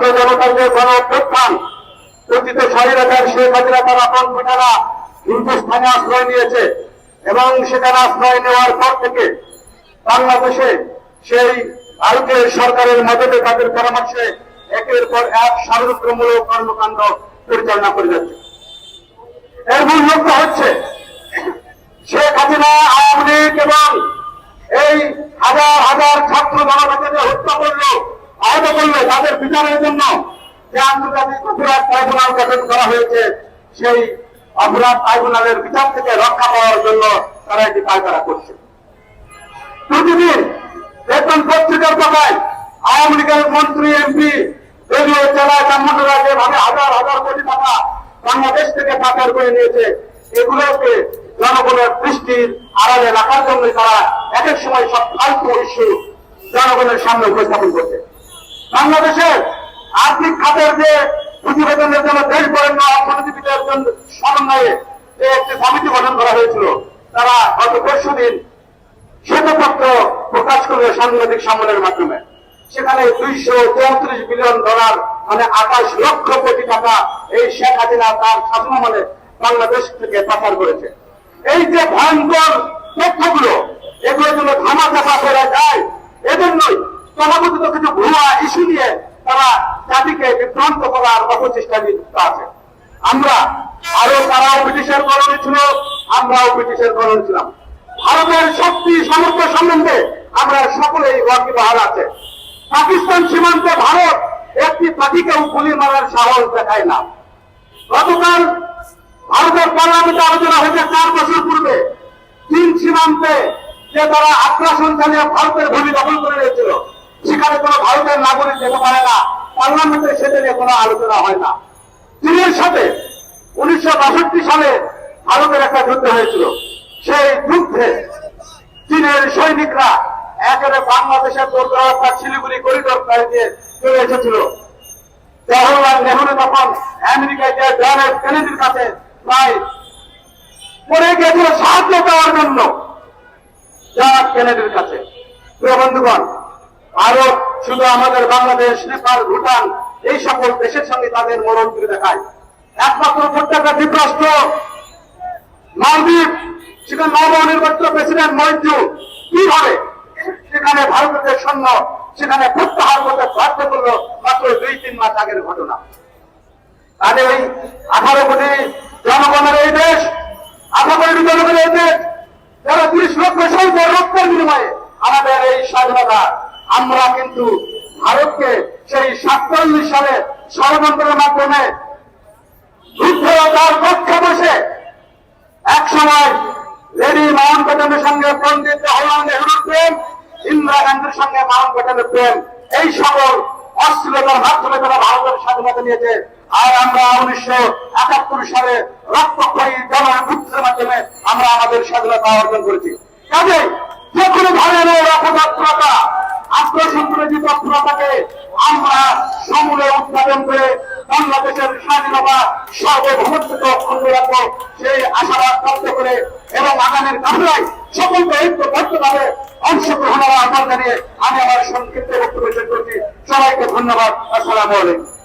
ছাত্র জনতার যে গণ অভ্যুত্থান অতীত স্বাধীনতার শেখ হাসিনা তার আপন হিন্দুস্থানে আশ্রয় নিয়েছে এবং সেখানে আশ্রয় নেওয়ার পর থেকে বাংলাদেশে সেই ভারতের সরকারের মদতে তাদের পরামর্শে একের পর এক সার্বত্রমূলক কর্মকাণ্ড পরিচালনা করে যাচ্ছে। এর মূল লক্ষ্য হচ্ছে শেখ হাসিনা, আওয়ামী লীগ এবং এই হাজার হাজার ছাত্র জনতাকে হত্যা করল আহত করল তাদের বিচারের জন্য। যে আন্তর্জাতিক অপরাধ ট্রাইব্যুনাল গঠন করা হয়েছে, সেই অপরাধ ট্রাইব্যুনালের বিচার থেকে রক্ষা পাওয়ার জন্য তারা এটি পায়তারা করছে। প্রতিদিন বেতন পত্রিকার কথায় আওয়ামী লীগের মন্ত্রী, এমপি, রেডিও জেলায় কামরা যেভাবে হাজার হাজার কোটি টাকা বাংলাদেশ থেকে পাচার করে নিয়েছে। এগুলোকে জনগণের দৃষ্টির আড়ালে রাখার জন্য তারা এক এক সময় সব ফালতু ইস্যু জনগণের সামনে উপস্থাপন করছে। বাংলাদেশের আর্থিক খাতের যে প্রতিবেদনের জন্য দেশ বরেণ্য অর্থনীতিবিদের জন্য সমন্বয়ে একটি সমিতি গঠন করা হয়েছিল। তারা গত পরশু দিন শ্বেতপত্র প্রকাশ করবে সাংবাদিক সম্মেলনের মাধ্যমে। সেখানে দুইশো চৌত্রিশ বিলিয়ন ডলার মানে আঠাশ লক্ষ কোটি টাকা এই শেখ হাসিনা তার শাসনামলে বাংলাদেশ থেকে পাচার করেছে। এই যে ভয়ঙ্কর তথ্যগুলো এগুলো যেন ধামা চাপা করা যায়, এজন্যই তথাকথিত কিছু ভুয়া ইস্যু নিয়ে তারা জাতিকে বিভ্রান্ত করার অপচেষ্টা লিপ্ত আছে। আমরা আরও তারাও ব্রিটিশের কলোনি ছিল, আমরাও ব্রিটিশের কলোনি ছিলাম। ভারতের শক্তি, সামর্থ্য সম্বন্ধে আমরা সকলেই ওয়াকিবহাল আছে। পাকিস্তান সীমান্তে ভারত একটি পাখিকেও গুলি মারার সাহস দেখায় না। গতকাল ভারতের পার্লামেন্টে আলোচনা হয়েছে চার বছর পূর্বে। চীন সীমান্তে যে তারা আগ্রাসন চালিয়ে ভারতের ভূমি দখল করে নিয়েছিল সেখানে কোনো ভারতের নাগরিক যেতে পারে না। পার্লামেন্টে সেটা নিয়ে কোনো আলোচনা হয় না। চীনের সাথে উনিশশো বাষট্টি সালে ভারতের একটা যুদ্ধ হয়েছিল। সেই যুদ্ধে চীনের সৈনিকরা একেবারে বাংলাদেশের দুর্গাবস্থা শিলিগুড়ি করিডোর প্রায় দিয়ে চলে এসেছিল। জওহরলাল নেহরু তখন আমেরিকায় যে জন কেনেডির কাছে প্রায় পড়ে গিয়েছিল সাহায্য পাওয়ার জন্য। জন কেনেডির কাছে। বন্ধুগণ ভারত শুধু আমাদের বাংলাদেশ, নেপাল, ভুটান, এই সকল দেশের সঙ্গে তাদের মরণ করে দেখায়। একমাত্র প্রত্যেকটা দ্বীপরাষ্ট্র মালদ্বীপ, সেখানে নবনির্বাচিত প্রেসিডেন্ট মহিজু কীভাবে সেখানে ভারতের সৈন্য সেখানে প্রত্যাহার করতে বাধ্য করল মাত্র দুই, তিন মাস আগের ঘটনা। তাহলে এই আঠারো কোটি জনগণের এই দেশ, আঠারো কোটি জনগণের এই দেশ, যারা তিরিশ লক্ষ সৈন্য রক্তের বিনিময়ে আমাদের এই স্বাধীনতা আমরা কিন্তু ভারতকে সেই সাতচল্লিশ সালে ষড়যন্ত্রের মাধ্যমে যুদ্ধ তার পক্ষে বসে এক সময় লেডি মাউন্ট ব্যাটনের সঙ্গে পন্ডিত জওয়াহরলাল নেহরুর প্রেম ইন্দিরা গান্ধীর সঙ্গে মাউন্ট ব্যাটনের প্রেম। এই সকল অশ্লীলতার মাধ্যমে তারা ভারতের স্বাধীনতা নিয়েছে। আর আমরা উনিশশো একাত্তর সালে রক্তক্ষয়ী জনযুদ্ধের মাধ্যমে আমরা আমাদের স্বাধীনতা অর্জন করেছি। কাজে যে কোনো ধরনের আমরা সেই আশাবাদ করে এবং আগামীর ঐক্যবদ্ধভাবে অংশগ্রহণের আহ্বান জানিয়ে আমি আমার সংক্ষিপ্ত বক্তব্য করছি। সবাইকে ধন্যবাদ। আসসালামু আলাইকুম।